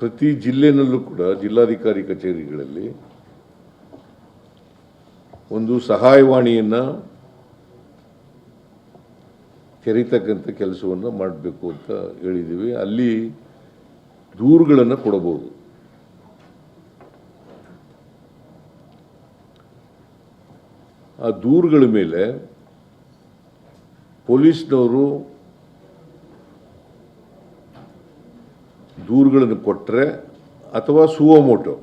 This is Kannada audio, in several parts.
ಪ್ರತಿ ಜಿಲ್ಲೆನಲ್ಲೂ ಕೂಡ ಜಿಲ್ಲಾಧಿಕಾರಿ ಕಚೇರಿಗಳಲ್ಲಿ ಒಂದು ಸಹಾಯವಾಣಿಯನ್ನು ತೆರೀತಕ್ಕಂಥ ಕೆಲಸವನ್ನು ಮಾಡಬೇಕು ಅಂತ ಹೇಳಿದ್ದೀವಿ ಅಲ್ಲಿ ದೂರುಗಳನ್ನು ಕೊಡಬಹುದು. ಆ ದೂರುಗಳ ಮೇಲೆ ಪೊಲೀಸ್ನವರು ದೂರುಗಳನ್ನು ಕೊಟ್ಟರೆ ಅಥವಾ suo motu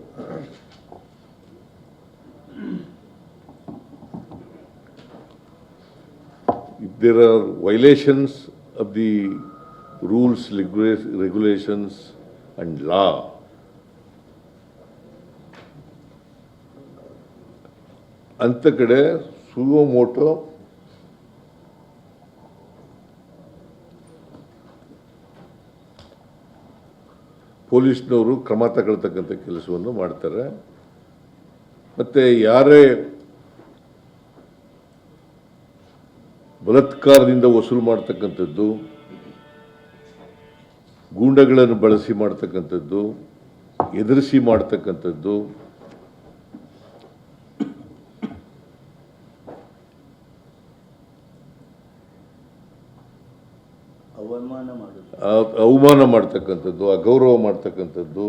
there are violations of the rules regulations and law ಅಂಥ ಕಡೆ ಸುವಮೋಟೋ ಪೊಲೀಸ್ನವರು ಕ್ರಮ ತಗೊಳ್ತಕ್ಕಂಥ ಕೆಲಸವನ್ನು ಮಾಡ್ತಾರೆ. ಮತ್ತು ಯಾರೇ ಬಲತ್ಕಾರದಿಂದ ವಸೂಲು ಮಾಡ್ತಕ್ಕಂಥದ್ದು, ಗೂಂಡಗಳನ್ನು ಬಳಸಿ ಮಾಡ್ತಕ್ಕಂಥದ್ದು, ಎದುರಿಸಿ ಮಾಡ್ತಕ್ಕಂಥದ್ದು ಅವಮಾನ ಮಾಡುದು ಆ- ಅವಮಾನ ಮಾಡ್ತಕ್ಕಂಥದ್ದು ಅಗೌರವ ಮಾಡ್ತಕ್ಕಂಥದ್ದು.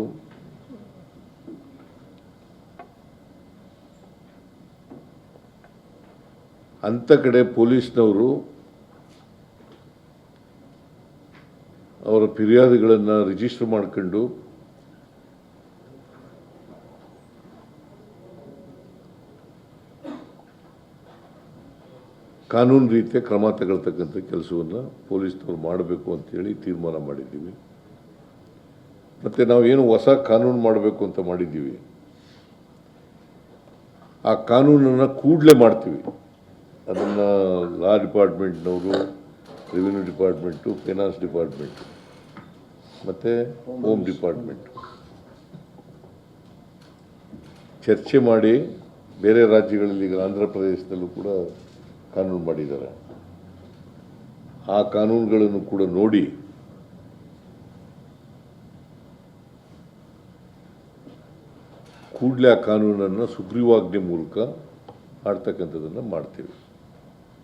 ಅಂಥ ಕಡೆ ಪೊಲೀಸ್ನವರು ಅವರ ಫಿರ್ಯಾದುಗಳನ್ನು ರಿಜಿಸ್ಟರ್ ಮಾಡ್ಕೊಂಡು ಕಾನೂನು ರೀತಿಯ ಕ್ರಮ ತಗೊಳ್ತಕ್ಕಂಥ ಕೆಲಸವನ್ನು ಪೊಲೀಸ್ನವ್ರು ಮಾಡಬೇಕು ಅಂತೇಳಿ ತೀರ್ಮಾನ ಮಾಡಿದ್ದೀವಿ. ಮತ್ತು ನಾವೇನು ಹೊಸ ಕಾನೂನು ಮಾಡಬೇಕು ಅಂತ ಮಾಡಿದ್ದೀವಿ. ಆ ಕಾನೂನನ್ನು ಕೂಡಲೇ ಮಾಡ್ತೀವಿ. ಅದನ್ನು ಲಾ ಡಿಪಾರ್ಟ್ಮೆಂಟ್ನವರು, ರೆವಿನ್ಯೂ ಡಿಪಾರ್ಟ್ಮೆಂಟು, ಫೈನಾನ್ಸ್ ಡಿಪಾರ್ಟ್ಮೆಂಟು, ಮತ್ತು ಹೋಮ್ ಡಿಪಾರ್ಟ್ಮೆಂಟು. ಚರ್ಚೆ ಮಾಡಿ ಬೇರೆ ರಾಜ್ಯಗಳಲ್ಲಿ ಈಗ ಆಂಧ್ರ ಪ್ರದೇಶದಲ್ಲೂ ಕೂಡ ಕಾನೂನು ಮಾಡಿದ್ದಾರೆ. ಆ ಕಾನೂನುಗಳನ್ನು ಕೂಡ ನೋಡಿ ಕೂಡಲೇ ಆ ಕಾನೂನನ್ನು ಸುಗ್ರೀವಾಜ್ಞೆ ಮೂಲಕ ಮಾಡ್ತಕ್ಕಂಥದ್ದನ್ನು ಮಾಡ್ತೀವಿ.